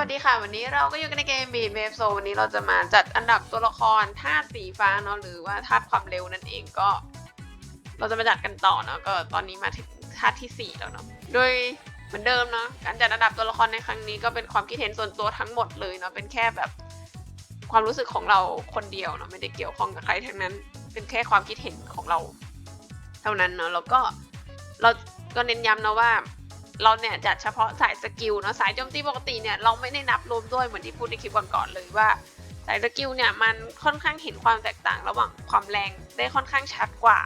วัสดีค่ะ วันนี้เราก็อยู่กันในเกมบีดเวฟโซวันนี้เราจะมาจัดอันดับตัวละครธาตุสีฟ้าเนาะหรือว่าธาตุความเร็วนั่นเองก็ เราจะมาจัดกันต่อเนาะก็ตอนนี้มาถึงธาตุที่สี่แล้วเนาะโดยเหมือนเดิมเนาะการจัดอันดับตัวละครในครั้งนี้ก็เป็นความคิดเห็นส่วนตัวทั้งหมดเลยเนาะเป็นแค่แบบความรู้สึกของเราคนเดียวเนาะไม่ได้เกี่ยวข้องกับใครทั้งนั้น เป็นแค่ความคิดเห็นของเรา เท่านั้นเนาะแล้วก็เราก็เน้นย้ำนะว่า เราเนี่ยจัดเฉพาะสายสกิลเนาะสายโจมตีปกติเนี่ยเราไม่ได้นับรวมด้วยเหมือนที่พูดในคลิปก่อนๆเลยว่าสายสกิลเนี่ยมันค่อนข้างเห็นความแตกต่างระหว่างความแรงได้ค่อนข้างชัดกว่า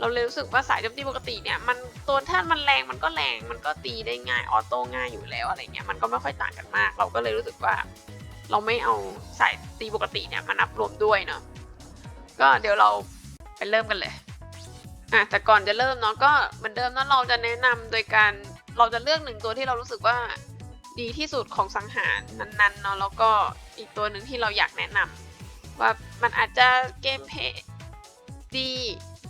เราเลยรู้สึกว่าสายโจมตีปกติเนี่ยมันตัวท่านมันแรงมันก็แรงมันก็ตีได้ง่ายออโต้ง่ายอยู่แล้วอะไรเงี้ยมันก็ไม่ค่อยต่างกันมาก เราก็เลยรู้สึกว่า เราไม่เอาสายตีปกติเนี่ยมานับรวมด้วยเนาะก็เดี๋ยวเราไปเริ่มกันเลยอะแต่ก่อนจะเริ่มเนาะก็เหมือนเดิมเนาะเราจะแนะนำโดยการ เราจะเลือกหนึ่งตัวที่เรารู้สึกว่าดีที่สุดของสังหารนั้นๆเนาะแล้วก็อีกตัวหนึ่งที่เราอยากแนะนำว่ามันอาจจะเกมเพย์ดี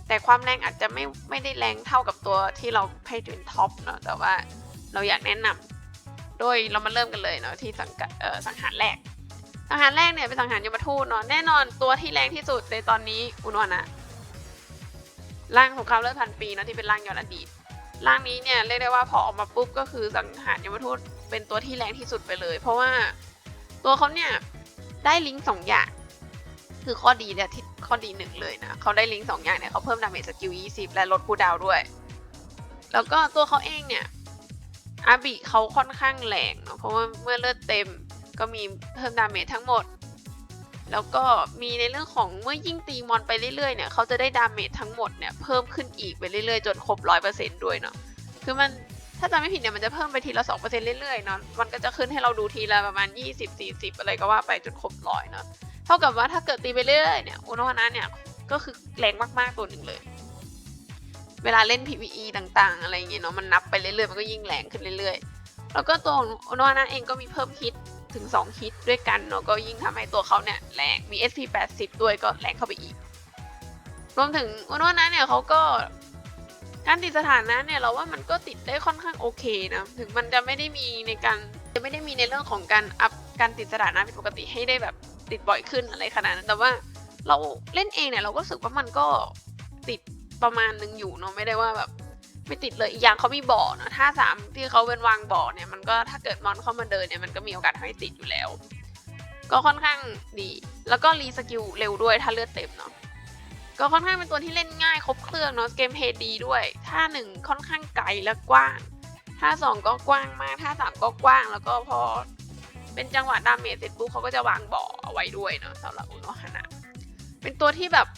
แต่ความแรงอาจจะไม่ไม่ได้แรงเท่ากับตัวที่เราให้ถึงท็อปเนาะแต่ว่าเราอยากแนะนำโดยเรามาเริ่มกันเลยเนาะที่สังกัดเออสังหารแรก สังหารแรกเนี่ยเป็นสังหารยมทูตเนาะแน่นอนตัวที่แรงที่สุดในตอนนี้อุนวนะร่างสงครามเลือดพันปีเนาะที่เป็นร่างย้อนอดีต ร่างนี้เนี่ยเรียกได้ว่าพอออกมาปุ๊บก็คือสังหารยมทูตเป็นตัวที่แรงที่สุดไปเลย เพราะว่าตัวเขาเนี่ยได้ลิงก์สองอย่างคือข้อดีเนี่ยที่ข้อดีหนึ่งเลยนะเขาได้ลิงก์สองอย่างเนี่ยเขาเพิ่มดาเมจสกิล20 และลดคูดาวด้วย แล้วก็ตัวเขาเองเนี่ยอาบิเขาค่อนข้างแรงเนาะเพราะว่าเมื่อเลือดเต็มก็มีเพิ่มดาเมจทั้งหมด แล้วก็มีในเรื่องของเมื่อยิ่งตีมอนไปเรื่อยๆเนี่ยเขาจะได้ดาเมจทั้งหมดเนี่ยเพิ่มขึ้นอีกไปเรื่อยๆ จนครบร้อยเปอร์เซ็นต์ด้วยเนาะคือมันถ้าจำไม่ผิดเนี่ยมันจะเพิ่มไปทีละสองเปอร์เซ็นต์เรื่อยๆเนาะมันก็จะขึ้นให้เราดูทีละประมาณยี่สิบสี่สิบอะไรก็ว่าไปจนครบร้อยเนาะเท่ากับว่าถ้าเกิดตีไปเรื่อยๆเนี่ยอุณหภูมิเนี่ยก็คือแรงมากๆตัวหนึ่งเลย เวลาเล่น PVE ต่างๆ อะไรอย่างเงี้ยเนาะมันนับไปเรื่อยๆมันก็ยิ่งแรงขึ้นเรื่อยๆ แล้วก็ตัวอุณหภูมิเองก็มีเพิ่มฮิต ถึง 2 ฮิตด้วยกันเนาะก็ยิ่งทำให้ตัวเขาเนี่ยแรงมี SP 80 ด้วยก็แรงเข้าไปอีก รวมถึงอุณหภูมิเนี่ยเขาก็การติดสถานะเนี่ยเราว่ามันก็ติดได้ค่อนข้างโอเคนะ ถึงมันจะไม่ได้มีในการจะไม่ได้มีในเรื่องของการอัพการติดสถานะผิดปกติให้ได้แบบติดบ่อยขึ้นอะไรขนาดนั้นแต่ว่าเราเล่นเองเนี่ยเราก็รู้สึกว่ามันก็ติดประมาณนึงอยู่เนาะไม่ได้ว่าแบบ ไม่ติดเลยอีกอย่างเขามีบ่อเนาะถ้าสามที่เขาเป็นวางบ่อเนี่ยมันก็ถ้าเกิดมอนเข้ามาเดินเนี่ยมันก็มีโอกาสให้ติดอยู่แล้ว ก็ค่อนข้างดี แล้วก็รีสกิลเร็วด้วยถ้าเลือดเต็มเนาะก็ค่อนข้างเป็นตัวที่เล่นง่ายครบเครื่องเนาะเกมเพลย์ดีด้วยท่าหนึ่งค่อนข้างไกลและกว้างท่าสองก็กว้างมากท่าสามก็กว้าง แล้วก็พอเป็นจังหวะดาเมจเสร็จปุ๊บเขาก็จะวางบ่อเอาไว้ด้วยเนาะสำหรับอุโนฮานะเป็นตัวที่แบบ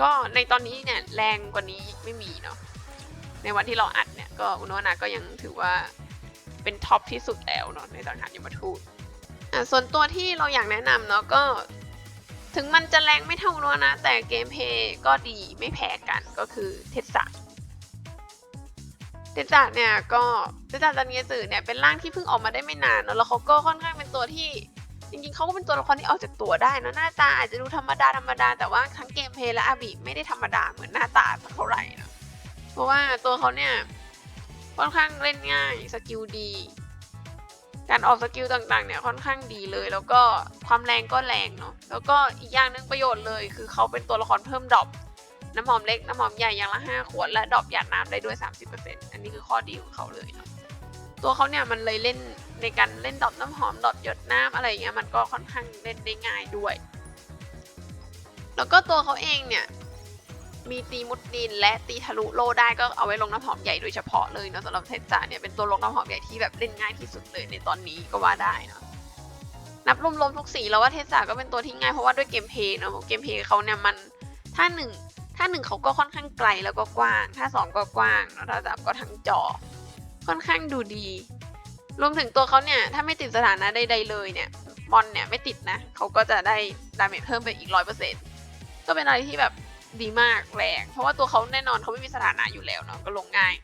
ก็ในตอนนี้เนี่ยแรงกว่านี้ไม่มีเนาะ ในวันที่เราอัดเนี่ยก็อุโนานะก็ยังถือว่าเป็นท็อปที่สุดแล้วเนาะในสังหารยมทูตอะส่วนตัวที่เราอยากแนะนำเนาะก็ถึงมันจะแรงไม่เท่าอุโนานะแต่เกมเพย์ก็ดีไม่แพ้กันก็คือเทสะเดจัดเนี่ยก็เดจัดจันเงียสื่อเนี่ยเป็นร่างที่เพิ่งออกมาได้ไม่นานเนอะแล้วเขาก็ค่อนข้างเป็นตัวที่จริงๆเขาก็เป็นตัวละครที่ออกจากตัวได้เนะหน้าตาอาจจะดูธรรมดาธรรมดาแต่ว่าทั้งเกมเพลย์และอาบิไม่ได้ธรรมดาเหมือนหน้าตาสักเท่าไหร่นะ เพราะว่าตัวเขาเนี่ยค่อนข้างเล่นง่ายสกิลดี การออกสกิลต่างๆเนี่ยค่อนข้างดีเลย แล้วก็ความแรงก็แรงเนาะแล้วก็อีกอย่างหนึ่งประโยชน์เลย คือเขาเป็นตัวละครเพิ่มดรอปน้ำหอมเล็กน้ำหอมใหญ่อย่างละ 5 ขวด และดรอปหยาดน้ำได้ด้วย 30%อันนี้คือข้อดีของเขาเลยเนาะตัวเขาเนี่ยมันเลยเล่นในการเล่นดรอปน้ำหอมดรอปหยดน้ำอะไรอย่างเงี้ยมันก็ค่อนข้างเล่นได้ง่ายด้วย แล้วก็ตัวเขาเองเนี่ย มีตีมุดดินและตีทะลุโลได้ก็เอาไว้ลงน้ำหอมใหญ่โดยเฉพาะเลยเนาะสำหรับเทสจ่าเนี่ยเป็นตัวลงน้ำหอมใหญ่ที่แบบเล่นง่ายที่สุดเลยในตอนนี้ก็ว่าได้เนาะนับรวมๆทุกสีแล้วว่าเทสซาก็เป็นตัวที่ง่ายเพราะว่าด้วยเกมเพย์เนาะเกมเพย์เขาเนี่ยมันถ้าหนึ่งถ้าหนึ่งเขาก็ค่อนข้างไกลแล้วก็กว้าง ถ้าสองก็กว้างแล้วถ้าสามก็ทั้งจอ ค่อนข้างดูดี รวมถึงตัวเขาเนี่ยถ้าไม่ติดสถานะใดๆเลยเนี่ยมอนเนี่ยไม่ติดนะเขาก็จะได้ดาเมจเพิ่มไปอีกร้อยเปอร์เซ็นต์ก็เป็นอะไรที่แบบ ดีมากแรงเพราะว่าตัวเขาแน่นอนเขาไม่มีสถานะอยู่แล้วเนาะก็ลงง่าย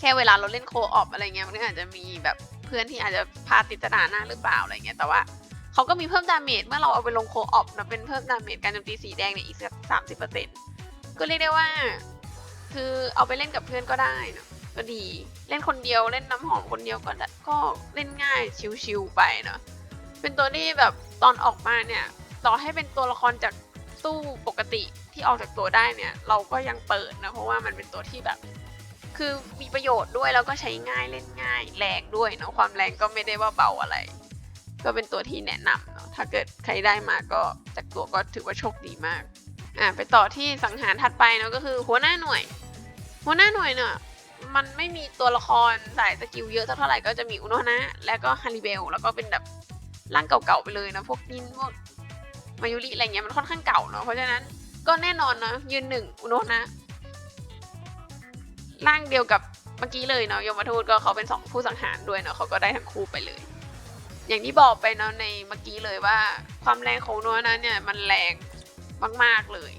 แค่เวลาเราเล่นโคออฟอะไรเงี้ยมันก็อาจจะมีแบบเพื่อนที่อาจจะพาติดสถานะหรือเปล่าอะไรเงี้ยแต่ว่าเขาก็มีเพิ่มดาเมจเมื่อเราเอาไปลงโคออฟนะเป็นเพิ่มดาเมจการโจมตีสีแดงเนี่ยอีกสักสามสิบเปอร์เซ็นต์ก็เรียกได้ว่า คือเอาไปเล่นกับเพื่อนก็ได้เนอะก็ดีเล่นคนเดียวเล่นน้ำหอมคนเดียวก็ก็เล่นง่ายชิวๆไปเนาะเป็นตัวที่แบบตอนออกมาเนี่ย ต่อให้เป็นตัวละครจาก ตู้ปกติที่ออกจากตัวได้เนี่ย เราก็ยังเปิดนะ เพราะว่ามันเป็นตัวที่แบบ คือมีประโยชน์ด้วยแล้วก็ใช้ง่ายเล่นง่าย แรงด้วยเนาะความแรงก็ไม่ได้ว่าเบาอะไร ก็เป็นตัวที่แนะนำเนาะถ้าเกิดใครได้มาก็จากตัวก็ถือว่าโชคดีมากอะไปต่อที่สังหารถัดไปเนาะก็คือหัวหน้าหน่วย หัวหน้าหน่วยเนี่ยมันไม่มีตัวละครสายสกิลเยอะเท่าไหร่ก็จะมีอุโนะนะ แล้วก็ฮาริเบลแล้วก็เป็นแบบร่างเก่าๆไปเลยนะ พวกยินพวก มายุริอะไรเงี้ยมันค่อนข้างเก่าเนาะเพราะฉะนั้นก็แน่นอนเนาะยืนหนึ่งอุโนนะร่างเดียวกับเมื่อกี้เลยเนาะยมทูตก็เขาเป็นสองผู้สังหารด้วยเนาะเขาก็ได้ทั้งคู่ไปเลย อย่างที่บอกไปเนาะในเมื่อกี้เลยว่า ความแรงของโนนะเนี่ยมันแรงมากๆเลย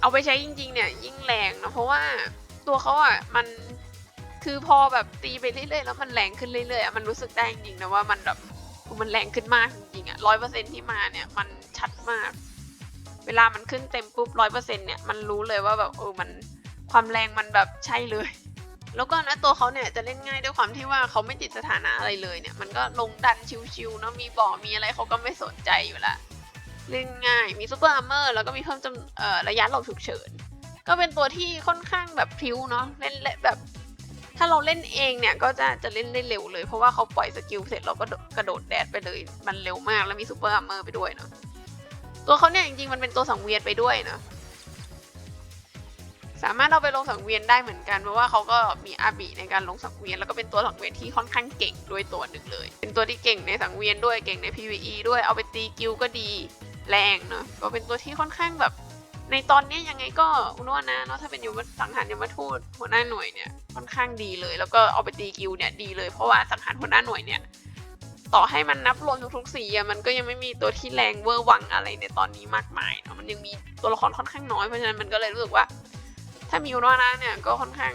เอาไปใช้จริง ๆ เนี่ย ยิ่งแรงเนาะเพราะว่าตัวเขาอะมันคือพอแบบตีไปเรื่อยๆแล้วมันแรงขึ้นเรื่อยๆอะมันรู้สึกได้จริงๆนะว่ามันแบบ มันแรงขึ้นมากจริงๆอะร้อยเปอร์เซ็นที่มาเนี่ยมันชัดมาก เวลามันขึ้นเต็มปุ๊บร้อยเปอร์เซ็นเนี่ยมันรู้เลยว่าแบบเออมันความแรงมันแบบใช่เลย แล้วก็นะตัวเขาเนี่ยจะเล่นง่ายด้วยความที่ว่าเขาไม่ติดสถานะอะไรเลยเนี่ย มันก็ลงดันชิวๆเนาะมีบ่อมีอะไรเขาก็ไม่สนใจอยู่ละเล่นง่ายมีซูเปอร์อาร์เมอร์แล้วก็มีเพิ่มจำระยะหลบฉุกเฉินก็เป็นตัวที่ค่อนข้างแบบพิ้วเนาะเล่นเล่นแบบ ถ้าเราเล่นเองเนี่ยก็จะจะเล่นได้เร็วเลย เพราะว่าเขาปล่อยสกิลเสร็จเราก็กระโดดแดดไปเลย มันเร็วมากแล้วมีซูเปอร์อาร์เมอร์ไปด้วยเนาะตัวเขาเนี่ยจริงๆมันเป็นตัวสังเวียนไปด้วยเนาะสามารถเอาไปลงสังเวียนได้เหมือนกันเพราะว่าเขาก็มีอาบีในการลงสังเวียนแล้วก็เป็นตัวสังเวียนที่ค่อนข้างเก่งด้วยตัวหนึ่งเลย เป็นตัวที่เก่งในสังเวียนด้วยเก่งใน PVE ด้วยเอาไปตีกิลก็ดีแรงเนาะก็เป็นตัวที่ค่อนข้างแบบ ในตอนนี้ยังไงก็อุนวนะเนาะถ้าเป็นยูมสังหารยมทูตหัวหน้าหน่วยเนี่ยค่อนข้างดีเลย แล้วก็เอาไปตีกิลเนี่ยดีเลยเพราะว่าสังหารหัวหน้าหน่วยเนี่ยต่อให้มันนับรวมทุกๆสีอะมันก็ยังไม่มีตัวที่แรงเวอร์วังอะไรในตอนนี้มากมายเนาะมันยังมีตัวละครค่อนข้างน้อยเพราะฉะนั้นมันก็เลยรู้สึกว่า ถ้ามีอุนวนะเนี่ยก็ค่อนข้าง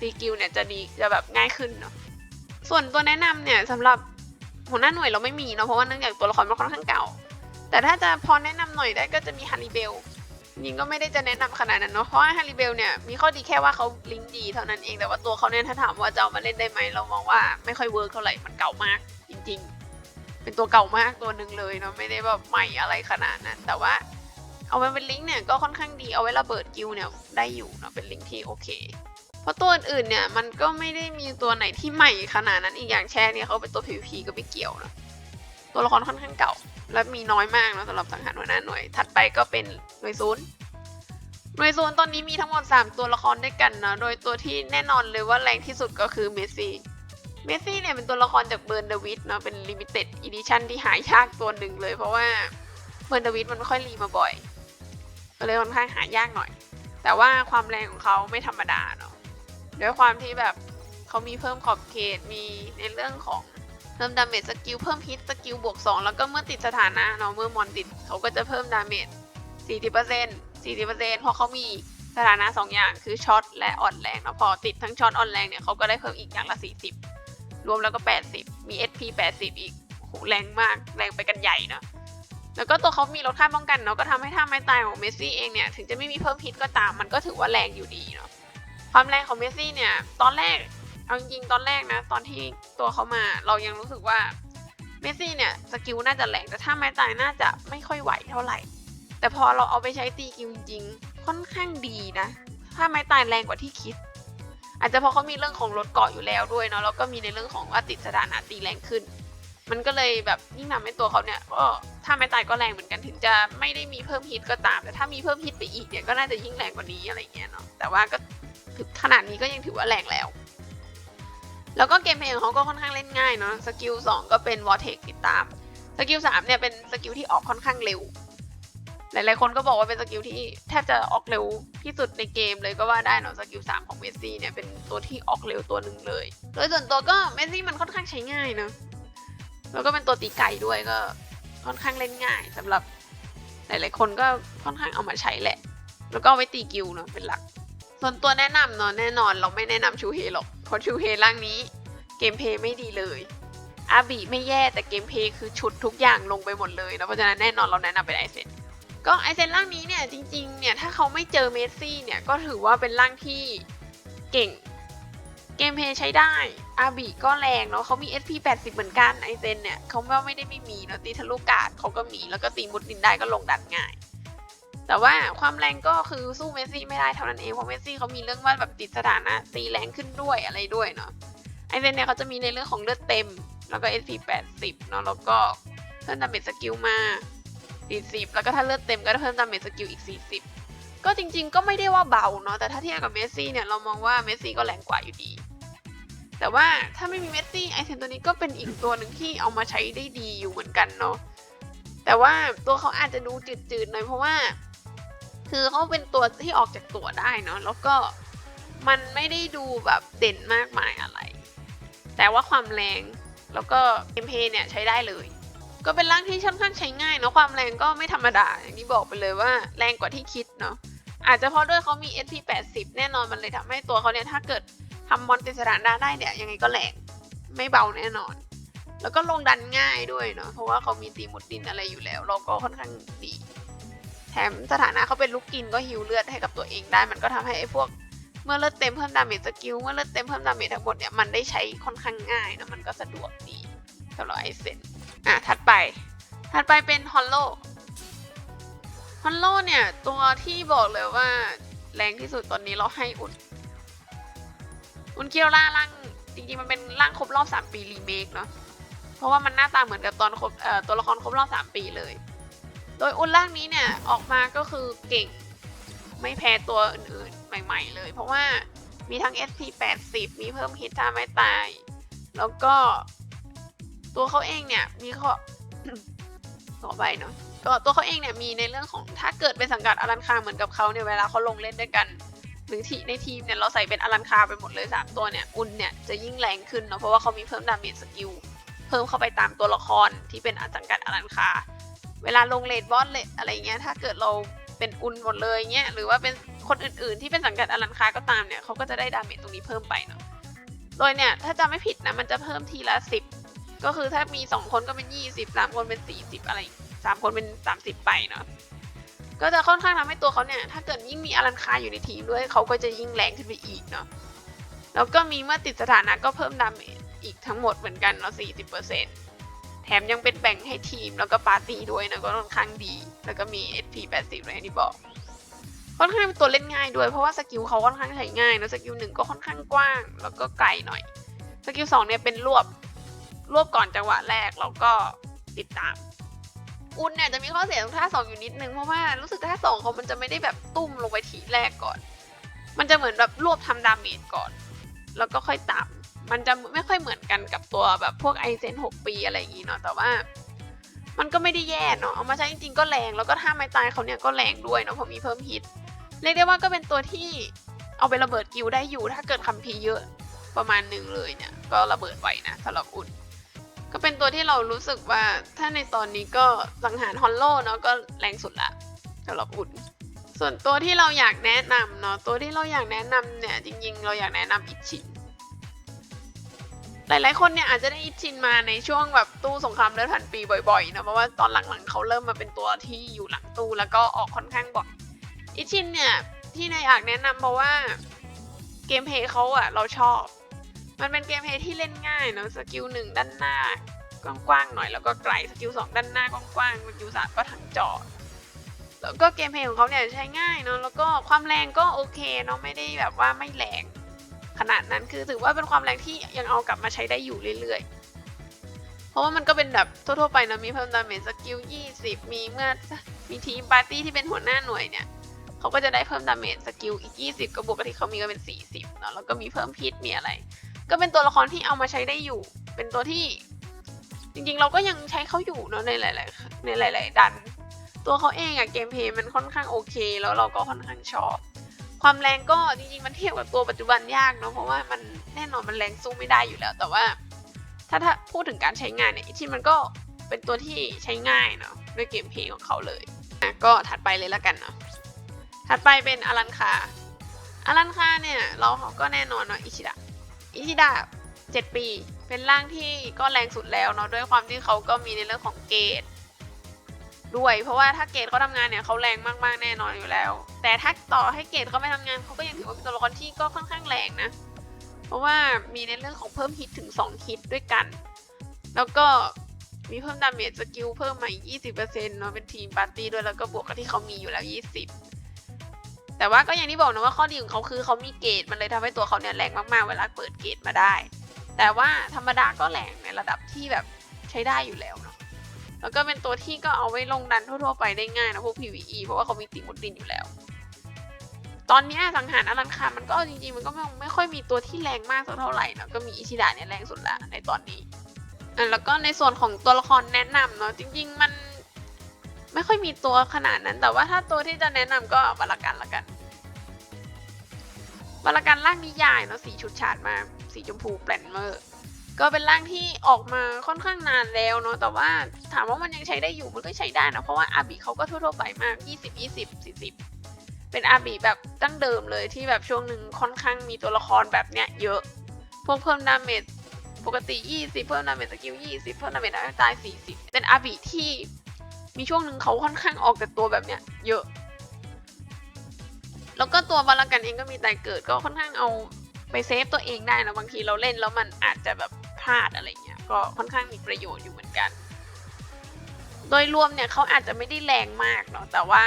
ตีกิลเนี่ยจะดีจะแบบง่ายขึ้นเนาะส่วนตัวแนะนำเนี่ยสำหรับหัวหน้าหน่วยเราไม่มีเนาะเพราะว่าเนื่องจากตัวละครมันค่อนข้างเก่า แต่ถ้าจะพอแนะนำหน่อยได้ก็จะมีฮันริเบล ริงก็ไม่ได้จะแนะนำขนาดนั้นเนาะเพราะว่าฮันริเบลเนี่ยมีข้อดีแค่ว่าเขาลิงก์ดีเท่านั้นเองแต่ว่าตัวเขาเนี่ยถ้าถามว่าจะเอามาเล่นได้ไหมเรามองว่าไม่ค่อยเวิร์กเท่าไหร่มันเก่ามาก จริง ๆ เป็นตัวเก่ามากตัวหนึ่งเลยเนาะไม่ได้แบบใหม่อะไรขนาดนั้น แต่ว่าเอาไว้เป็นลิงก์เนี่ยก็ค่อนข้างดีเอาไว้ระเบิดกิลเนี่ยได้อยู่เนาะเป็นลิงก์ที่โอเคเพราะตัวอื่นๆเนี่ยมันก็ไม่ได้มีตัวไหนที่ใหม่ขนาดนั้นอีกอย่างแช่เนี่ยเขาเป็นตัว PVP ก็ไม่เกี่ยวเนาะ ตัวละครค่อนข้างเก่า และมีน้อยมากเนาะสำหรับสังหารหัวหน้าหน่วย ถัดไปก็เป็นหน่วยศูนย์หน่วยศูนย์ตอนนี้มีทั้งหมด 3 ตัวละครด้วยกันเนาะโดยตัวที่แน่นอนเลยว่าแรงที่สุดก็คือเมสซี่เมสซี่เนี่ยเป็นตัวละครจากเบิร์นเดวิดเนาะเป็นลิมิเต็ดอีดิชั่นที่หายากตัวหนึ่งเลย เพราะว่าเบิร์นเดวิดมันไม่ค่อยรีมาบ่อยก็เลยค่อนข้างหายากหน่อย แต่ว่าความแรงของเขาไม่ธรรมดาเนาะด้วยความที่แบบเขามีเพิ่มขอบเขตมีในเรื่องของ เพิ่มดาเมจสกิลเพิ่มฮิตสกิลบวก 2 แล้วก็เมื่อติดสถานะเนาะเมื่อมอนติดเขาก็จะเพิ่มดาเมจ40% 40%เพราะเขามีสถานะ 2 อย่างคือช็อตและอ่อนแรงเนาะพอติดทั้งช็อตอ่อนแรงเนี่ยเขาก็ได้เพิ่มอีกอย่างละ 40 รวมแล้วก็ 80 มี SP 80 อีกโหแรงมากแรงไปกันใหญ่เนาะแล้วก็ตัวเขามีลดค่าป้องกันเนาะก็ทำให้ท่าไม้ตายของเมสซี่เองเนี่ยถึงจะไม่มีเพิ่มฮิตก็ตามมันก็ถือว่าแรงอยู่ดีเนาะความแรงของเมสซี่เนี่ยตอนแรก เอาจริงตอนแรกนะ ตอนที่ตัวเขามาเรายังรู้สึกว่าเมสซี่เนี่ยสกิลน่าจะแรงแต่ท่าไม้ตายน่าจะไม่ค่อยไหวเท่าไหร่ แต่พอเราเอาไปใช้ตีกิลจริงค่อนข้างดีนะท่าไม้ตายแรงกว่าที่คิด อาจจะเพราะเขามีเรื่องของรถเกาะอยู่แล้วด้วยเนาะแล้วก็มีในเรื่องของว่าติดสถานะตีแรงขึ้น มันก็เลยแบบยิ่งทำให้ตัวเขาเนี่ยก็ถ้าไม่ตายก็แรงเหมือนกันถึงจะไม่ได้มีเพิ่มฮิตก็ตาม แต่ถ้ามีเพิ่มฮิตไปอีกเนี่ยก็น่าจะยิ่งแรงกว่านี้อะไรเงี้ยเนาะแต่ว่าก็ถึงขนาดนี้ก็ยังถือว่าแรงแล้ว แล้วก็เกมเพลย์ของเขาก็ค่อนข้างเล่นง่ายเนาะสกิลสองก็เป็นวอเทคติดตามสกิลสามเนี่ยเป็นสกิลที่ออกค่อนข้างเร็ว หลายๆคนก็บอกว่าเป็นสกิลที่แทบจะออกเร็วที่สุดในเกมเลยก็ว่าได้เนาะสกิลสามของเมสซี่เนี่ยเป็นตัวที่ออกเร็วตัวหนึ่งเลย โดยส่วนตัวก็เมสซี่มันค่อนข้างใช้ง่ายเนาะแล้วก็เป็นตัวตีไก่ด้วยก็ค่อนข้างเล่นง่ายสำหรับหลายๆคนก็ค่อนข้างเอามาใช้แหละ แล้วก็เอาไว้ตีกิลเนาะเป็นหลัก ส่วนตัวแนะนำเนาะแน่นอนเราไม่แนะนำชูเฮหรอก เพราะชูเฮร่างนี้เกมเพย์ไม่ดีเลยอาบีไม่แย่แต่เกมเพย์คือชุดทุกอย่างลงไปหมดเลยนะเพราะฉะนั้นแน่นอนเราแนะนำเป็นไอเซนก็ไอเซนร่างนี้เนี่ยจริงๆเนี่ยถ้าเขาไม่เจอเมสซี่เนี่ยก็ถือว่าเป็นร่างที่เก่งเกมเพย์ใช้ได้อาบีก็แรงเนาะเขามี SP 80 เหมือนกันไอเซนเนี่ยเขาก็ไม่ได้ไม่มีเนาะตีทะลุกาดเขาก็มีแล้วก็ตีมุดดินได้ก็ลงดันง่าย แต่ว่าความแรงก็คือสู้เมสซี่ไม่ได้เท่านั้นเอง เพราะเมสซี่เขามีเรื่องว่าแบบติดสถานะตีแรงขึ้นด้วยอะไรด้วยเนาะ ไอเซนเนี่ยเขาจะมีในเรื่องของเลือดเต็ม แล้วก็ SP 80เนาะ แล้วก็เพิ่มดาเมจสกิลมา 40 แล้วก็ถ้าเลือดเต็มก็เพิ่มดาเมจสกิลอีก 40 ก็จริงๆ ก็ไม่ได้ว่าเบาเนาะ แต่ถ้าเทียบกับเมสซี่เนี่ยเรามองว่าเมสซี่ก็แรงกว่าอยู่ดี แต่ว่าถ้าไม่มีเมสซี่ไอเทนตัวนี้ก็เป็นอีกตัวหนึ่งที่เอามาใช้ได้ดีอยู่เหมือนกันเนาะ แต่ว่าตัวเขาอาจจะดูจืดๆหน่อยเพราะว่า คือเขาเป็นตัวที่ออกจากตัวได้เนาะแล้วก็มันไม่ได้ดูแบบเด่นมากมายอะไร แต่ว่าความแรงแล้วก็เกมเพย์เนี่ยใช้ได้เลย ก็เป็นร่างที่ค่อนข้างใช้ง่ายเนาะความแรงก็ไม่ธรรมดาอย่างที่บอกไปเลยว่าแรงกว่าที่คิดเนาะอาจจะเพราะด้วยเขามี SP 80 แน่นอนมันเลยทำให้ตัวเขาเนี่ยถ้าเกิดทำมอนติสถานได้เนี่ยยังไงก็แรงไม่เบาแน่นอน แล้วก็ลงดันง่ายด้วยเนาะเพราะว่าเขามีตีหมุดดินอะไรอยู่แล้ว เราก็ค่อนข้างดี แถมสถานะเขาเป็นลูกกินก็ฮิวเลือดให้กับตัวเองได้ มันก็ทำให้ไอ้พวกเมื่อเลือดเต็มเพิ่มดาเมจสกิลเมื่อเลือดเต็มเพิ่มดาเมจทั้งหมดเนี่ยมันได้ใช้ค่อนข้างง่ายนะมันก็สะดวกดีสำหรับไอเซนอะถัดไป ถัดไปเป็นฮอลโลฮอลโลเนี่ยตัวที่บอกเลยว่าแรงที่สุดตอนนี้เราให้อุ่น อุ่นเคียวล่าร่างจริงๆมันเป็นร่างครบรอบ 3 ปีรีเมคเนาะเพราะว่ามันหน้าตาเหมือนกับตอนครบตัวละครครบรอบ 3 ปีเลย โดยอุ่นร่างนี้เนี่ยออกมาก็คือเก่งไม่แพ้ตัวอื่นๆใหม่ ๆ เลย เพราะว่ามีทั้ง SP 80มีเพิ่มฮิตท่าไม่ตาย แล้วก็ตัวเขาเองเนี่ยมีข้อต่อไปเนาะก็ตัวเขาเองเนี่ยมีในเรื่องของถ้าเกิดเป็นสังกัดอลันคาเหมือนกับเขาเนี่ยเวลาเขาลงเล่นด้วยกันหรือที่ในทีมเนี่ยเราใส่เป็นอลันคาไปหมดเลย 3 ตัวเนี่ยอุนเนี่ยจะยิ่งแรงขึ้นเนาะเพราะว่าเขามีเพิ่มดาเมจสกิลเพิ่มเข้าไปตามตัวละครที่เป็นสังกัดอลันคา เวลาลงเลดบอสเลดอะไรเงี้ยถ้าเกิดเราเป็นอุนหมดเลยเงี้ยหรือว่าเป็นคนอื่นๆที่เป็นสังกัดอลันคาก็ตามเนี่ยเขาก็จะได้ดาเมจตรงนี้เพิ่มไปเนาะโดยเนี่ยถ้าจำไม่ผิดนะมันจะเพิ่มทีละสิบก็คือถ้ามี 2 คนก็เป็น 20 3 คนเป็น 40 อะไร 3 คนเป็น 30 ไปเนาะก็จะค่อนข้างทำให้ตัวเขาเนี่ยถ้าเกิดยิ่งมีอลันคาอยู่ในทีมด้วยเขาก็จะยิ่งแรงขึ้นไปอีกเนาะแล้วก็มีเมื่อติดสถานะก็เพิ่มดาเมจอีกทั้งหมดเหมือนกันเนาะ40%แถมยังเป็นแบ่งให้ทีมแล้วก็ปาร์ตี้ด้วยนะก็ค่อนข้างดี แล้วก็มี SP 80เลยอย่างที่บอกค่อนข้างเป็นตัวเล่นง่ายด้วยเพราะว่าสกิลเขาค่อนข้างใช้ง่ายนะสกิลหนึ่งก็ค่อนข้างกว้าง แล้วก็ไกลหน่อยสกิลสองเนี่ยเป็นรวบรวบก่อนจังหวะแรกแล้วก็ติดตามอุนเนี่ยจะมีข้อเสียตรงท่าสองอยู่นิดนึงเพราะว่ารู้สึกท่าสองเขามันจะไม่ได้แบบตุ้มลงไปทีแรกก่อน มันจะเหมือนแบบรวบทำดาเมจก่อน แล้วก็ค่อยตาม มันจะไม่ค่อยเหมือนกันกับตัวแบบพวกไอเซนหกปีอะไรอย่างงี้เนาะแต่ว่ามันก็ไม่ได้แย่เนาะเอามาใช้จริงๆก็แรงแล้วก็ท่าไม้ตายเขาเนี่ยก็แรงด้วยเนาะเพราะมีเพิ่มฮิตเรียกได้ว่าก็เป็นตัวที่เอาไประเบิดกิลได้อยู่ ถ้าเกิดคัมภีเยอะประมาณหนึ่งเลยเนี่ย ก็ระเบิดไวนะสำหรับอุ่น ก็เป็นตัวที่เรารู้สึกว่าถ้าในตอนนี้ก็สังหารฮอลโลเนาะก็แรงสุดละสำหรับอุ่น ส่วนตัวที่เราอยากแนะนำเนาะตัวที่เราอยากแนะนำเนี่ยจริงๆ เราอยากแนะนำอิชิน หลายๆคนเนี่ยอาจจะได้อิชินมาในช่วงแบบตู้สงครามเลือดพันปีบ่อยๆนะเพราะว่าตอนหลังๆเขาเริ่มมาเป็นตัวที่อยู่หลังตู้แล้วก็ออกค่อนข้างบ่อยอิชินเนี่ยที่นายอยากแนะนำเพราะว่าเกมเพย์เขาอะเราชอบ มันเป็นเกมเพย์ที่เล่นง่ายเนาะสกิลหนึ่งด้านหน้ากว้างๆหน่อยแล้วก็ไกลสกิลสองด้านหน้ากว้างๆสกิลสามก็ทั้งจอแล้วก็เกมเพย์ของเขาเนี่ยใช้ง่ายเนาะแล้วก็ความแรงก็โอเคเนาะไม่ได้แบบว่าไม่แรง ขนาดนั้นคือถือว่าเป็นความแรงที่ยังเอากลับมาใช้ได้อยู่เรื่อยๆ เพราะว่ามันก็เป็นแบบทั่วๆไปเนาะมีเพิ่มดาเมจสกิล20 มีเมื่อมีทีมปาร์ตี้ที่เป็นหัวหน้าหน่วยเนี่ยเขาก็จะได้เพิ่มดาเมจสกิลอีก 20 ก็บวกกับที่เขามีก็เป็น 40เนาะแล้วก็มีเพิ่มพิษมีอะไร ก็เป็นตัวละครที่เอามาใช้ได้อยู่ เป็นตัวที่ จริงๆ เราก็ยังใช้เขาอยู่เนาะในหลายๆในหลาย ๆ ดัน ตัวเขาเองอะเกมเพลย์มันค่อนข้างโอเค แล้วเราก็ค่อนข้างชอบ ความแรงก็จริงๆมันเทียบกับตัวปัจจุบันยากเนาะเพราะว่ามันแน่นอนมันแรงสู้ไม่ได้อยู่แล้ว แต่ว่า ถ้าถ้าพูดถึงการใช้งานเนี่ยอิชิมันก็เป็นตัวที่ใช้ง่ายเนาะด้วยเกมเพลย์ของเขาเลยอะก็ถัดไปเลยละกันเนาะถัดไปเป็นอลันคาอลันคาเนี่ยเราก็แน่นอนเนาะอิชิดะอิชิดะเจ็ดปี เป็นร่างที่ก็แรงสุดแล้วเนาะด้วยความที่เขาก็มีในเรื่องของเกร ด้วย เพราะว่าถ้าเกรดเขาทำงานเนี่ยเขาแรงมากๆแน่นอนอยู่แล้ว แต่ถ้าต่อให้เกรดเขาไม่ทำงานเขาก็ยังถือว่าเป็นตัวละครที่ก็ค่อนข้างแรงนะ เพราะว่ามีในเรื่องของเพิ่มฮิตถึง 2 ฮิตด้วยกัน แล้วก็มีเพิ่มดาเมจสกิลเพิ่มมาอีก 20%เนาะเป็นทีมปาร์ตี้ด้วยแล้วก็บวกกับที่เขามีอยู่แล้ว 20 แต่ว่าก็อย่างที่บอกนะว่าข้อดีของเขาคือเขามีเกรดมันเลยทำให้ตัวเขาเนี่ยแรงมากๆ เวลาเปิดเกรดมาได้ แต่ว่าธรรมดาก็แรงในระดับที่แบบใช้ได้อยู่แล้วเนาะ แล้วก็เป็นตัวที่ก็เอาไว้ลงดันทั่วๆไปได้ง่ายนะพวก PVE เพราะว่าเขามีติมุดดินอยู่แล้ว ตอนนี้สังหารอลันคารมันก็จริงๆ มันก็ไม่ไม่ค่อยมีตัวที่แรงมากสักเท่าไหร่นะก็มีอิชิดะเนี่ยแรงสุดละในตอนนี้อะแล้วก็ในส่วนของตัวละครแนะนำเนาะจริง ๆ มันไม่ค่อยมีตัวขนาดนั้น แต่ว่าถ้าตัวที่จะแนะนำก็บาลากันละกันบาลากันร่างนิยายเนาะสีชุดฉาดมาสีชมพูแปลนเมอร์ ก็เป็นร่างที่ออกมาค่อนข้างนานแล้วเนาะแต่ว่าถามว่ามันยังใช้ได้อยู่มันก็ใช้ได้นะเพราะว่าอาบีเขาก็ทั่วๆไปมาก 20 20 40 เป็นอาบีแบบตั้งเดิมเลยที่แบบช่วงหนึ่งค่อนข้างมีตัวละครแบบเนี้ยเยอะพวกเพิ่มดาเมจปกติ 20 เพิ่มดาเมจสกิล 20 เพิ่มดาเมจอัลตาย 40 เป็นอาบีที่มีช่วงหนึ่งเขาค่อนข้างออกแต่ตัวแบบเนี้ยเยอะ แล้วก็ตัวบาลากันเองก็มีแต่เกิดก็ค่อนข้างเอาไปเซฟตัวเองได้นะบางทีเราเล่นแล้วมันอาจจะแบบ พลาดอะไรเงี้ยก็ค่อนข้างมีประโยชน์อยู่เหมือนกัน โดยรวมเนี่ยเขาอาจจะไม่ได้แรงมากเนาะแต่ว่า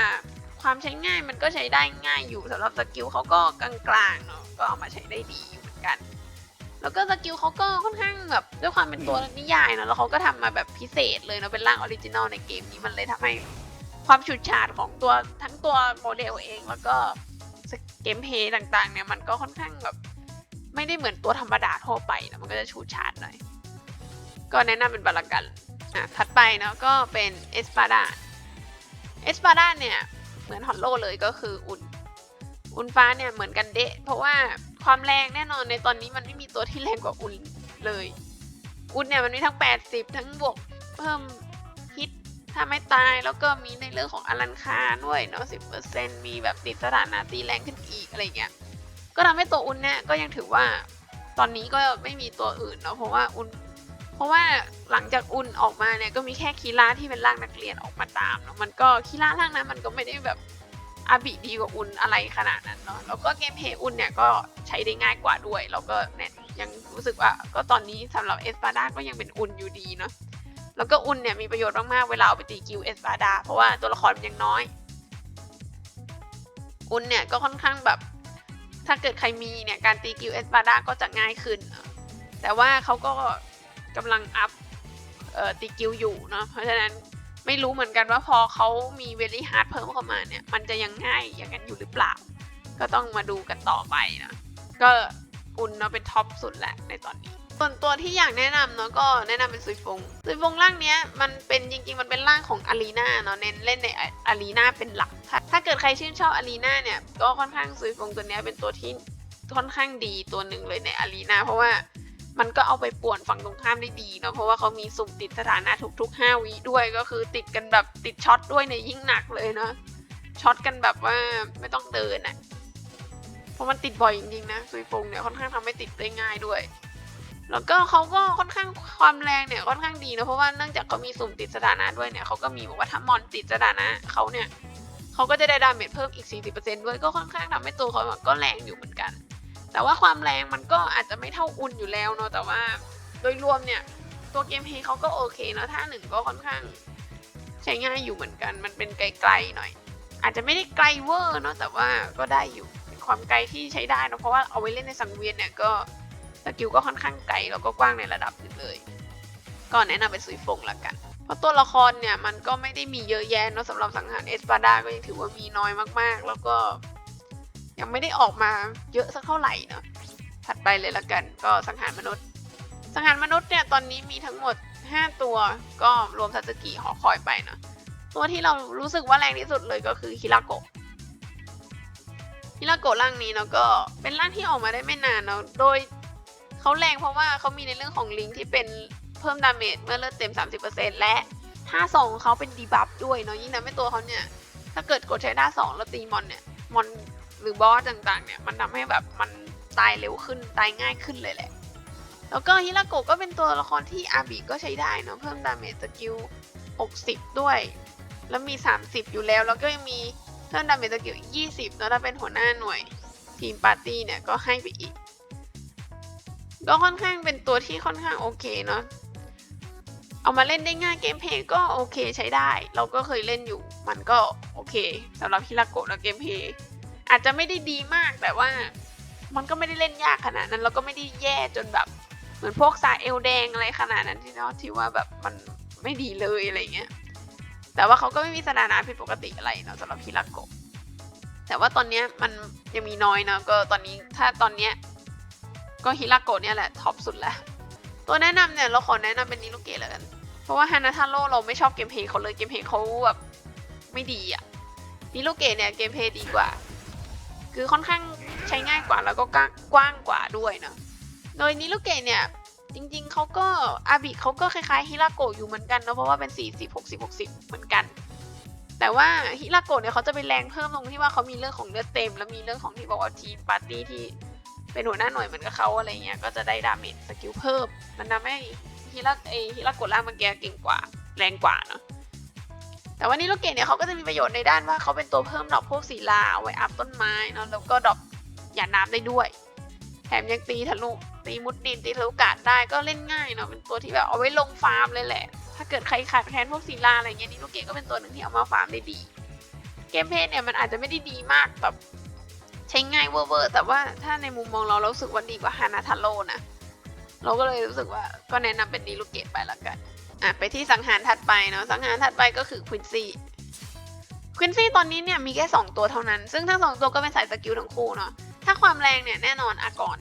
ความใช้ง่ายมันก็ใช้ได้ง่ายอยู่สำหรับสกิลเขาก็กลางๆเนาะก็เอามาใช้ได้ดีอยู่เหมือนกัน แล้วก็สกิลเขาก็ค่อนข้างแบบด้วยความเป็นตัวนิยายเนาะแล้วเขาก็ทำมาแบบพิเศษเลยเนาะเป็นร่างออริจินอลในเกมนี้มันเลยทำให้ความฉูดฉาดของตัวทั้งตัวโมเดลเองแล้วก็เกมเพย์ต่างๆเนี่ยมันก็ค่อนข้างแบบ ไม่ได้เหมือนตัวธรรมดาทั่วไปนะมันก็จะชูชาดหน่อย ก็แนะนำเป็นบาลากันอะถัดไปเนาะก็เป็นเอสปาดาเอสปาดาเนี่ยเหมือนฮอลโลเลยก็คืออุ่น อุ่นฟ้าเนี่ยเหมือนกันเดะ เพราะว่าความแรงแน่นอนในตอนนี้มันไม่มีตัวที่แรงกว่าอุ่นเลย อุ่นเนี่ยมันมีทั้ง 80 ทั้งบวกเพิ่มฮิตถ้าไม่ตายแล้วก็มีในเรื่องของอลันคาด้วยเนาะ10%มีแบบติดสถานะตีแรงขึ้นอีกอะไรเงี้ย ก็ทำให้ตัวอุนเนี่ยก็ยังถือว่าตอนนี้ก็ไม่มีตัวอื่นเนาะเพราะว่าอุนเพราะว่าหลังจากอุนออกมาเนี่ยก็มีแค่คีร่าที่เป็นร่างนักเรียนออกมาตามเนาะมันก็คีร่าร่างนั้นมันก็ไม่ได้แบบอาบิดีกว่าอุนอะไรขนาดนั้นเนาะแล้วก็เกมเพย์อุนเนี่ยก็ใช้ได้ง่ายกว่าด้วย แล้วก็เนี่ยยังรู้สึกว่าก็ตอนนี้สำหรับเอสปาดาก็ยังเป็นอุนอยู่ดีเนาะแล้วก็อุนเนี่ยมีประโยชน์มากๆเวลาเอาไปตีกิวเอสปาดาเพราะว่าตัวละครมันยังน้อย อุนเนี่ยก็ค่อนข้างแบบ ถ้าเกิดใครมีเนี่ย การตีกิลเอสบาดาก็จะง่ายขึ้น แต่ว่าเขาก็กำลังอัพตีกิลอยู่เนาะเพราะฉะนั้นไม่รู้เหมือนกันว่าพอเขามีเวลี่ฮาร์ดเพิ่มเข้ามาเนี่ย มันจะยังง่ายอย่างนั้นอยู่หรือเปล่า ก็ต้องมาดูกันต่อไปนะ ก็อุนเนาะเป็นท็อปสุดแหละในตอนนี้ ส่วนตัวที่อยากแนะนำเนาะก็แนะนำเป็นซุยฟงซุยฟงร่างเนี้ยมันเป็นจริง ๆ มันเป็นร่างของอารีนาเนาะเน้นเล่นในอารีนาเป็นหลักถ้าถ้าเกิดใครชื่นชอบอารีนาเนี่ยก็ค่อนข้างซุยฟงตัวเนี้ยเป็นตัวที่ค่อนข้างดีตัวหนึ่งเลยในอารีนาเพราะว่ามันก็เอาไปป่วนฝั่งตรงข้ามได้ดีเนาะเพราะว่าเขามีสุ่มติดสถานะทุกๆ 5 วิด้วยก็คือติดกันแบบติดช็อตด้วยในยิ่งหนักเลยเนาะช็อตกันแบบว่าไม่ต้องเดินอะเพราะมันติดบ่อยจริงๆนะซุยฟงเนี่ยค่อนข้างทำให้ติดได้ง่ายด้วย แล้วก็เขาก็ค่อนข้างความแรงเนี่ยค่อนข้างดีนะเพราะว่าเนื่องจากเขามีสุ่มติดสถานะด้วยเนี่ยเขาก็มีบอกว่าถ้ามอนติดสถานะเขาเนี่ยเขาก็จะได้ดาเมจเพิ่มอีก 40%ด้วยก็ค่อนข้างทำให้ตัวเขาก็แรงอยู่เหมือนกัน แต่ว่าความแรงมันก็อาจจะไม่เท่าอุ่นอยู่แล้วเนาะแต่ว่าโดยรวมเนี่ยตัวเกมเพย์เขาก็โอเคเนาะท่าหนึ่งก็ค่อนข้างใช้ง่ายอยู่เหมือนกัน มันเป็นไกลๆหน่อย อาจจะไม่ได้ไกลเวอร์เนาะแต่ว่าก็ได้อยู่เป็นความไกลที่ใช้ได้เนอะเพราะว่าเอาไว้เล่นในสังเวียนเนี่ยก็ สกิลก็ค่อนข้างไกลแล้วก็กว้างในระดับหนึงเลย ก็แนะนำเป็นซุยฟงละกัน เพราะตัวละครเนี่ยมันก็ไม่ได้มีเยอะแยะเนอะสำหรับสังหารเอสปาดาก็ยังถือว่ามีน้อยมากๆ แล้วก็ยังไม่ได้ออกมาเยอะสักเท่าไหร่เนาะถัดไปเลยละกัน ก็สังหารมนุษย์ สังหารมนุษย์เนี่ยตอนนี้มีทั้งหมด 5 ตัวก็รวมทัตสกิหอคอยไปเนาะตัวที่เรารู้สึกว่าแรงที่สุดเลยก็คือฮิราโกะฮิราโกะร่างนี้เนาะก็เป็นร่างที่ออกมาได้ไม่นานเนาะโดย เขาแรงเพราะว่าเขามีในเรื่องของลิงที่เป็นเพิ่มดาเมจเมื่อเลือดเต็ม 30%และท่าสองของเขาเป็นดีบัฟด้วยเนาะยิ่งทำให้ตัวเขาเนี่ยถ้าเกิดกดใช้ท่าสองแล้วตีมอนเนี่ยมอนหรือบอสต่างๆเนี่ยมันทำให้แบบมันตายเร็วขึ้นตายง่ายขึ้นเลยแหละ แล้วก็ฮิราโกะก็เป็นตัวละครที่อาบิก็ใช้ได้เนาะเพิ่มดาเมจสกิล 60 ด้วย แล้วมี 30 อยู่แล้ว แล้วก็ยังมีเพิ่มดาเมจสกิลอีก 20เนาะถ้าเป็นหัวหน้าหน่วยทีมปาร์ตี้เนี่ยก็ให้ไปอีก ก็ค่อนข้างเป็นตัวที่ค่อนข้างโอเคเนาะเอามาเล่นได้ง่ายเกมเพย์ก็โอเคใช้ได้ เราก็เคยเล่นอยู่ มันก็โอเคสำหรับฮิราโกะแล้วเกมเพย์อาจจะไม่ได้ดีมากแต่ว่า มันก็ไม่ได้เล่นยากขนาดนั้น แล้วก็ไม่ได้แย่จนแบบ เหมือนพวกสายเอลแดงอะไรขนาดนั้นที่เนาะที่ว่าแบบมันไม่ดีเลยอะไรเงี้ยแต่ว่าเขาก็ไม่มีสถานะผิดปกติอะไรเนาะสำหรับฮิราโกะแต่ว่าตอนเนี้ยมันยังมีน้อยเนาะก็ตอนนี้ถ้าตอนเนี้ย ก็ฮิราโกะเนี่ยแหละท็อปสุดแล้วตัวแนะนำเนี่ยเราขอแนะนำเป็นนิโรเกะแล้วกัน เพราะว่าฮานาทาโร่เราไม่ชอบเกมเพย์เขาเลยเกมเพย์เขาแบบไม่ดีอะนิโรเกะเนี่ยเกมเพย์ดีกว่า คือค่อนข้างใช้ง่ายกว่าแล้วก็กว้างกว่าด้วยเนาะโดยนิโรเกะเนี่ย จริงๆเขาก็อาบิเขาก็คล้ายๆฮิราโกะอยู่เหมือนกันเนาะเพราะว่าเป็น 40 60 60 เหมือนกัน แต่ว่าฮิราโกะเนี่ยเขาจะเป็นแรงเพิ่มตรงที่ว่าเขามีเรื่องของเลือดเต็ม แล้วมีเรื่องของที่บอกว่าทีปาร์ตี้ที่ เป็นหัวหน้าหน่วยเหมือนกับเขาอะไรเงี้ยก็จะได้ดาเมจสกิลเพิ่ม มันทำให้ฮิราเอฮิราโกะล่างมันแกเก่งกว่าแรงกว่าเนาะแต่ว่านิโรเกะเนี่ยเขาก็จะมีประโยชน์ในด้านว่าเขาเป็นตัวเพิ่มดอกพวกศิลาเอาไว้อัพต้นไม้เนาะแล้วก็ดอกหยาดน้ำได้ด้วย แถมยังตีทะลุตีมุดดินตีทะลุกาดได้ก็เล่นง่ายเนาะเป็นตัวที่แบบเอาไว้ลงฟาร์มเลยแหละ ถ้าเกิดใครขาดแคลนพวกศิลาอะไรเงี้ยนิโรเกะก็เป็นตัวหนึ่งที่เอามาฟาร์มได้ดี เกมเพลย์เนี่ยมันอาจจะไม่ได้ดีมากแบบ ช้ง่ายเวอร์แต่ว่าถ้าในมุมมองเราเราสึกว่าดีกว่าฮานาทาโร่นะ เราก็เลยรู้สึกว่าก็แนะนำเป็นนิโรเกะไปละกัน อะไปที่สังหารถัดไปเนาะสังหารถัดไปก็คือควินซี่ควินซี่ตอนนี้เนี่ยมีแค่ 2 ตัวเท่านั้น ซึ่งทั้งสองตัวก็เป็นสายสกิลทั้งคู่เนาะถ้าความแรงเนี่ยแน่นอนอากร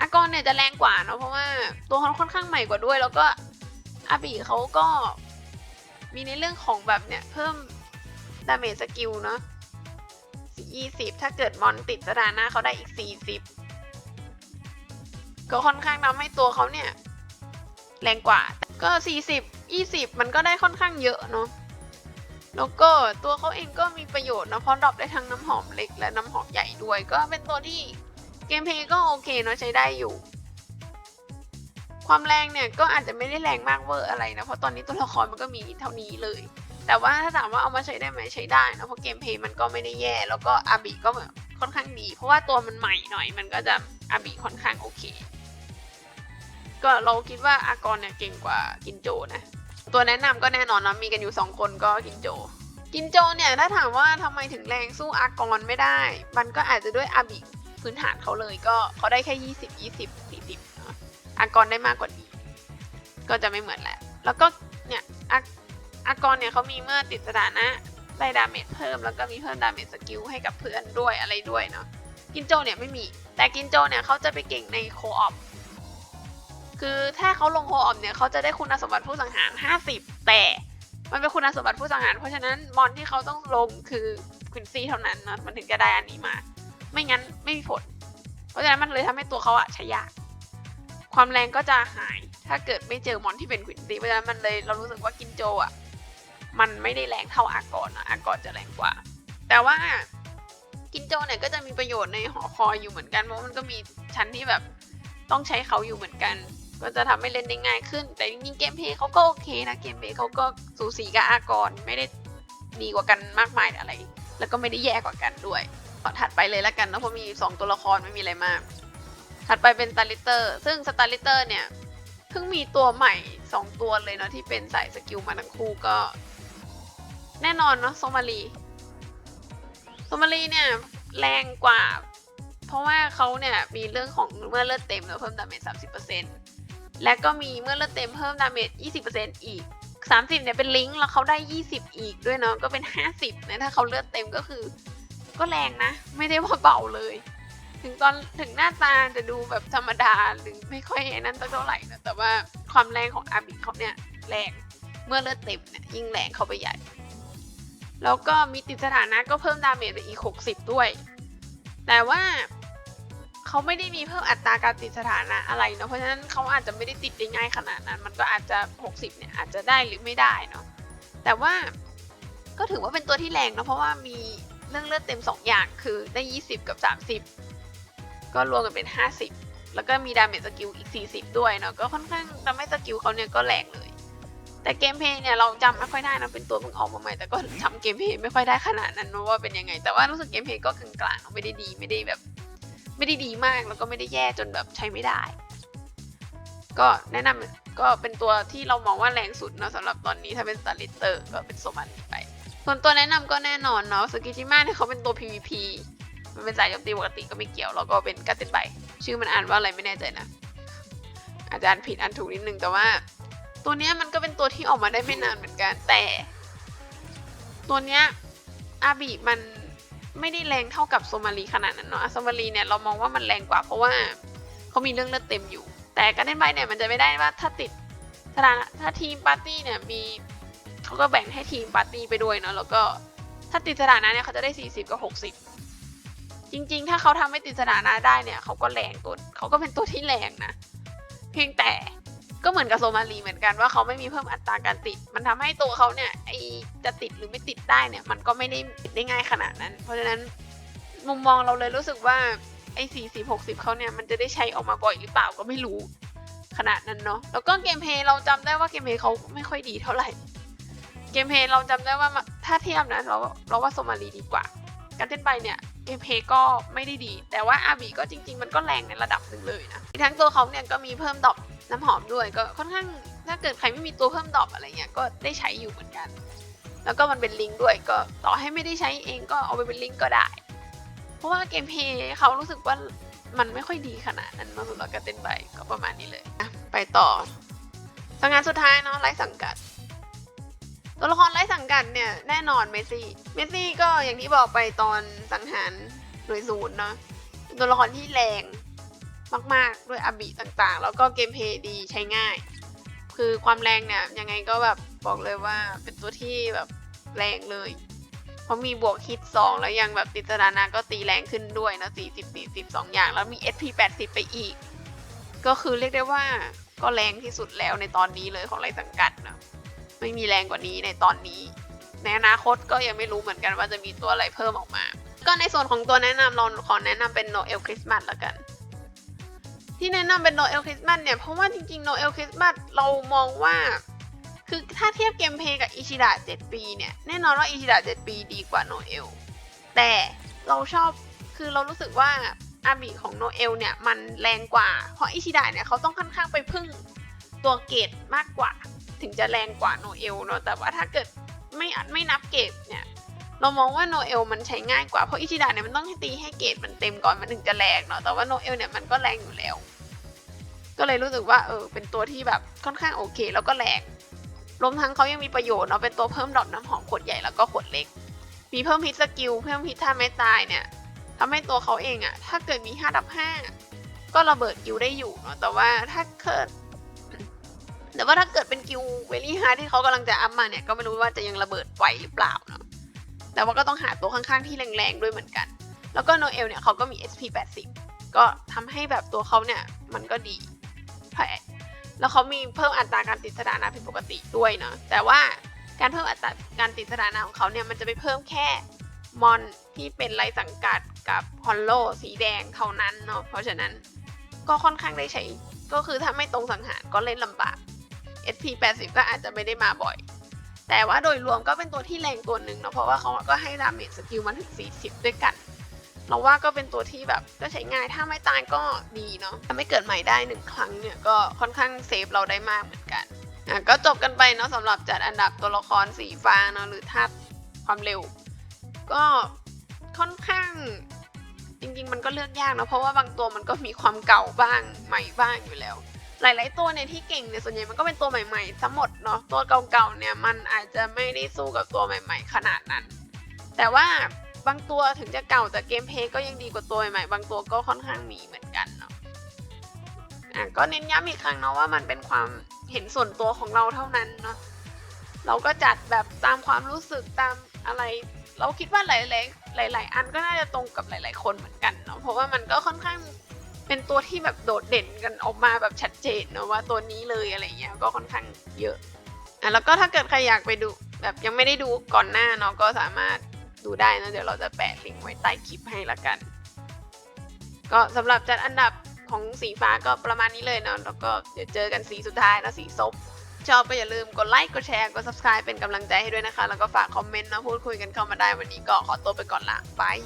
อากรเนี่ยจะแรงกว่าเนาะเพราะว่าตัวเขาค่อนข้างใหม่กว่าด้วย แล้วก็อาบีเขาก็มีในเรื่องของแบบเนี่ยเพิ่มดาเมจสกิลเนาะ 20 ถ้าเกิดมอนติดสถานะเขาได้อีก 40 ก็ค่อนข้างทำให้ตัวเขาเนี่ย แรงกว่า ก็ 40 20 มันก็ได้ค่อนข้างเยอะเนาะแล้วก็ตัวเขาเองก็มีประโยชน์นะเพราะดรอปได้ทั้งน้ำหอมเล็กและน้ำหอมใหญ่ด้วย ก็เป็นตัวที่เกมเพย์ก็โอเคเนาะใช้ได้อยู่ ความแรงเนี่ยก็อาจจะไม่ได้แรงมากเวอร์อะไรนะ เพราะตอนนี้ตัวละครมันก็มีเท่านี้เลย แต่ว่าถ้าถามว่าเอามาใช้ได้ไหมใช้ได้นะเพราะเกมเพย์มันก็ไม่ได้แย่ แล้วก็อาบิก็แบบค่อนข้างดี เพราะว่าตัวมันใหม่หน่อยมันก็จะอาบิค่อนข้างโอเค ก็เราคิดว่าอากรเนี่ยเก่งกว่ากินโจนะ ตัวแนะนำก็แน่นอนนะมีกันอยู่ 2 คนก็กินโจ กินโจเนี่ยถ้าถามว่าทำไมถึงแรงสู้อากรไม่ได้ มันก็อาจจะด้วยอาบิพื้นฐานเขาเลยก็เขาได้แค่ 20 20 40เนอะอากรได้มากกว่านี้ ก็จะไม่เหมือนแหละ แล้วก็เนี่ย อาอากรเนี่ยเขามีเมื่อติดสถานะได้ดาเมจเพิ่มแล้วก็มีเพิ่มดาเมจสกิลให้กับเพื่อนด้วยอะไรด้วยเนาะกินโจเนี่ยไม่มี แต่กินโจเนี่ยเขาจะไปเก่งในโคออปคือถ้าเขาลงโคออปเนี่ยเขาจะได้คุณสมบัติผู้สังหาร 50 แต่มันเป็นคุณสมบัติผู้สังหาร เพราะฉะนั้นมอนที่เขาต้องลงคือควินซี่เท่านั้นนะมันถึงจะได้อันนี้มา ไม่งั้นไม่มีผล เพราะฉะนั้นมันเลยทำให้ตัวเขาอะใช้ยากความแรงก็จะหาย ถ้าเกิดไม่เจอมอนที่เป็นควินซี่เพราะฉะนั้นมันเลยเรารู้สึกว่ากินโจอะ มันไม่ได้แรงเท่าอากรนะอากรจะแรงกว่า แต่ว่ากินโจเนี่ยก็จะมีประโยชน์ในหอคอยอยู่เหมือนกันเพราะมันก็มีชั้นที่แบบต้องใช้เขาอยู่เหมือนกัน ก็จะทำให้เล่นได้ง่ายขึ้น แต่จริงเกมเพย์เขาก็โอเคนะเกมเพย์เขาก็สูสีกับอากรไม่ได้ดีกว่ากันมากมายอะไร แล้วก็ไม่ได้แย่กว่ากันด้วยขอถัดไปเลยแล้วกันนะเพราะมี 2 ตัวละครไม่มีอะไรมาก ถัดไปเป็นสตาร์ลิเตอร์ซึ่งสตาร์ลิเตอร์เนี่ยเพิ่งมีตัวใหม่ 2 ตัวเลยเนาะที่เป็นสายสกิลมาทั้งคู่ก็ แน่นอนเนาะโซมารีโซมารีเนี่ยแรงกว่า เพราะว่าเขาเนี่ยมีเรื่องของเมื่อเลือดเต็มแล้วเพิ่มดาเมจ30%และก็มีเมื่อเลือดเต็มเพิ่มดาเมจ20%อีก30เนี่ยเป็นลิงก์แล้วเขาได้20อีกด้วยเนาะก็เป็น50นะถ้าเขาเลือดเต็มก็คือ ก็แรงนะ ไม่ได้ว่าเบาเลย ถึงตอนถึงหน้าตาจะดูแบบธรรมดาหรือไม่ค่อยนั่นสักเท่าไหร่นะแต่ว่าความแรงของอาบิเขาเนี่ยแรงเมื่อเลือดเต็มเนี่ยยิ่งแรงเข้าไปใหญ่ แล้วก็มีติดสถานะก็เพิ่มดาเมจไปอีก 60 ด้วย แต่ว่าเขาไม่ได้มีเพิ่มอัตราการติดสถานะอะไรเนาะ เพราะฉะนั้นเขาอาจจะไม่ได้ติดได้ง่ายขนาดนั้น มันก็อาจจะ 60 เนี่ยอาจจะได้หรือไม่ได้เนาะ แต่ว่าก็ถือว่าเป็นตัวที่แรงเนาะ เพราะว่ามีเรื่องเลือดเต็ม 2 อย่างคือได้ 20 กับ 30 ก็รวมกันเป็น 50 แล้วก็มีดาเมจสกิลอีก 40 ด้วยเนาะ ก็ค่อนข้างทำให้สกิลเขาเนี่ยก็แรงเลย แต่เกมเพย์เนี่ยเราจำไม่ค่อยได้นะเป็นตัวเพิ่งออกมาใหม่แต่ก็จำเกมเพย์ไม่ค่อยได้ขนาดนั้นนะว่าเป็นยังไง แต่ว่ารู้สึกเกมเพย์ก็กลางๆไม่ได้ดีไม่ได้แบบ ไม่ได้ดีมากแล้วก็ไม่ได้แย่จนแบบใช้ไม่ได้ ก็แนะนำก็เป็นตัวที่เรามองว่าแรงสุดเนาะสำหรับตอนนี้ถ้าเป็นสตาร์ลิเตอร์ก็เป็นโซมันไป ส่วนตัวแนะนำก็แน่นอนเนาะสกิจิมาเนี่ยเขาเป็นตัว PVP มันเป็นสายโจมตีปกติก็ไม่เกี่ยวแล้วก็เป็นการเต้นใบชื่อมันอ่านว่าอะไรไม่แน่ใจนะ อาจารย์ผิดอันถูกนิดนึงแต่ว่า ตัวเนี้ยมันก็เป็นตัวที่ออกมาได้ไม่นานเหมือนกันแต่ ตัวเนี้ยอาบีมันไม่ได้แรงเท่ากับโซมารีขนาดนั้นเนาะโซมารีเนี่ยเรามองว่ามันแรงกว่าเพราะว่าเขามีเรื่องเลือดเต็มอยู่ แต่การเต้นใบเนี่ยมันจะไม่ได้ว่าถ้าติดสถานะถ้าทีมปาร์ตี้เนี่ยมีเขาก็แบ่งให้ทีมปาร์ตี้ไปด้วยเนาะแล้วก็ถ้าติดสถานะเนี่ยเขาจะได้ 40 กับ 60 จริง ๆ ถ้าเขาทำให้ติดสถานะได้เนี่ยเขาก็แรงตัวเขาก็เป็นตัวที่แรงนะ เพียงแต่ ก็เหมือนกับโซมารีเหมือนกันว่าเขาไม่มีเพิ่มอัตราการติด มันทำให้ตัวเขาเนี่ยไอจะติดหรือไม่ติดได้เนี่ย มันก็ไม่ได้ติดได้ง่ายขนาดนั้น เพราะฉะนั้นมุมมองเราเลยรู้สึกว่าไอ้สี่สิบหกสิบเขาเนี่ยมันจะได้ใช้ออกมาบ่อยหรือเปล่าก็ไม่รู้ขนาดนั้นเนาะแล้วก็เกมเพย์เราจำได้ว่าเกมเพย์เขาไม่ค่อยดีเท่าไหร่ เกมเพย์เราจำได้ว่าถ้าเทียบนะเราเราว่าโซมารีดีกว่า การเต้นใบเนี่ยเกมเพย์ก็ไม่ได้ดี แต่ว่าอาบีก็จริง ๆ มันก็แรงในระดับหนึ่งเลยนะทั้งตัวเขาเนี่ยก็มีเพิ่มดอก น้ำหอมด้วยก็ค่อนข้างถ้าเกิดใครไม่มีตัวเพิ่มดอกอะไรเงี้ยก็ได้ใช้อยู่เหมือนกัน แล้วก็มันเป็นลิงก์ด้วยก็ต่อให้ไม่ได้ใช้เองก็เอาไปเป็นลิงก์ก็ได้ เพราะว่าเกมเพลย์เขารู้สึกว่ามันไม่ค่อยดีขนาดนั้นมาสำหรับการเต้นใบก็ประมาณนี้เลยนะไปต่อสังงานสุดท้ายเนาะไร้สังกัด ตัวละครไร้สังกัดเนี่ยแน่นอนเมสซี่เมสซี่ก็อย่างที่บอกไปตอนสังหารหน่วยศูนย์เนาะตัวละครที่แรง มากๆ ด้วยอาบิต่างๆ แล้วก็เกมเพลย์ดีใช้ง่าย คือความแรงเนี่ยยังไงก็แบบบอกเลยว่าเป็นตัวที่แบบแรงเลย เพราะมีบวกฮิตสองแล้วยังแบบติดสถานะก็ตีแรงขึ้นด้วยนะสี่สิบสี่สิบสองอย่าง แล้วมี SP แปดสิบไปอีก ก็คือเรียกได้ว่าก็แรงที่สุดแล้วในตอนนี้เลยของไรสังกัดนะไม่มีแรงกว่านี้ในตอนนี้ ในอนาคตก็ยังไม่รู้เหมือนกันว่าจะมีตัวอะไรเพิ่มออกมา ก็ในส่วนของตัวแนะนำเราขอแนะนำเป็นโนเอลคริสต์มาสละกัน ที่แนะนำเป็นโนเอลคริสต์มาสเนี่ย เพราะว่าจริงๆโนเอลคริสต์มาสเรามองว่า คือถ้าเทียบเกมเพย์กับอิชิดะ7ปีเนี่ย แน่นอนว่าอิชิดะ7ปีดีกว่าโนเอล แต่เราชอบคือเรารู้สึกว่าอาบิของโนเอลเนี่ย มันแรงกว่า เพราะอิชิดะเนี่ยเขาต้องค่อนข้างไปพึ่งตัวเกตมากกว่า ถึงจะแรงกว่าโนเอลเนาะแต่ว่าถ้าเกิดไม่ไม่นับเกตเนี่ยเรามองว่าโนเอลมันใช้ง่ายกว่า เพราะอิชิดะเนี่ยมันต้องให้ตีให้เกตมันเต็มก่อนมันถึงจะแรงเนาะแต่ว่าโนเอลเนี่ยมันก็แรงอยู่แล้ว ก็เลยรู้สึกว่าเออเป็นตัวที่แบบค่อนข้างโอเค แล้วก็แรงรวมทั้งเขายังมีประโยชน์เนาะเป็นตัวเพิ่มดอกน้ำหอมขวดใหญ่แล้วก็ขวดเล็ก มีเพิ่มฮิตสกิลเพิ่มฮิตท่าไม่ตายเนี่ยทำให้ตัวเขาเองอะถ้าเกิดมี5ดับ5ก็ระเบิดกิลได้อยู่เนาะแต่ว่าถ้าเกิดแต่ว่าถ้าเกิดเป็นกิลเวลี่ฮาร์ที่เขากำลังจะอัพมาเนี่ยก็ไม่รู้ว่าจะยังระเบิดไหวหรือเปล่าเนาะแต่ว่าก็ต้องหาตัวข้างๆที่แรงๆด้วยเหมือนกัน แล้วก็โนเอลเนี่ยเขาก็มี SP 80ก็ทำให้แบบตัวเขาเนี่ยมันก็ดี แผลแล้วเขามีเพิ่มอัตราการติดสถานะผิดปกติด้วยเนาะแต่ว่าการเพิ่มอัตราการติดสถานะของเขาเนี่ยมันจะไปเพิ่มแค่มอนที่เป็นไรสังกัดกับฮอลโลสีแดงเท่านั้นเนาะเพราะฉะนั้นก็ค่อนข้างได้ใช้ก็คือถ้าไม่ตรงสังหารก็เล่นลำบาก SP 80 ก็อาจจะไม่ได้มาบ่อย แต่ว่าโดยรวมก็เป็นตัวที่แรงตัวหนึ่งเนาะเพราะว่าเขาก็ให้ดาเมจสกิลมันถึง 40 ด้วยกัน เราว่าก็เป็นตัวที่แบบก็ใช้ง่ายถ้าไม่ตายก็ดีเนาะถ้าไม่เกิดใหม่ได้หนึ่งครั้งเนี่ยก็ค่อนข้างเซฟเราได้มากเหมือนกันอะก็จบกันไปเนาะสำหรับจัดอันดับตัวละครสีฟ้าเนาะหรือธาตุความเร็ว ก็ค่อนข้างจริงๆ มันก็เลือกยากเนาะเพราะว่าบางตัวมันก็มีความเก่าบ้างใหม่บ้างอยู่แล้ว หลาย ๆ ตัวเนี่ยที่เก่งเนี่ยส่วนใหญ่มันก็เป็นตัวใหม่ๆทั้งหมดเนาะตัวเก่าๆเนี่ยมันอาจจะไม่ได้สู้กับตัวใหม่ ๆ ขนาดนั้น แต่ว่า บางตัวถึงจะเก่าแต่เกมเพลย์ก็ยังดีกว่าตัวใหม่ๆบางตัวก็ค่อนข้างมีเหมือนกันเนาะอะก็เน้นย้ำอีกครั้งเนาะว่ามันเป็นความเห็นส่วนตัวของเราเท่านั้นเนาะเราก็จัดแบบตามความรู้สึกตามอะไร เราคิดว่าหลายๆหลาย ๆ อันก็น่าจะตรงกับหลาย ๆ คนเหมือนกันเนาะเพราะว่ามันก็ค่อนข้างเป็นตัวที่แบบโดดเด่นกันออกมาแบบชัดเจนเนอะว่าตัวนี้เลยอะไรเงี้ยก็ค่อนข้างเยอะอะแล้วก็ถ้าเกิดใครอยากไปดูแบบยังไม่ได้ดูก่อนหน้าเนาะก็สามารถ ดูได้นะเดี๋ยวเราจะแปะลิงก์ไว้ใต้คลิปให้ละกัน ก็สำหรับจัดอันดับของสีฟ้าก็ประมาณนี้เลยเนาะแล้วก็เดี๋ยวเจอกันสีสุดท้ายนะสีส้มชอบก็อย่าลืมกดไลค์กดแชร์กด subscribe เป็นกำลังใจให้ด้วยนะคะ แล้วก็ฝากคอมเมนต์นะพูดคุยกันเข้ามาได้วันนี้ก็ขอตัวไปก่อนละบาย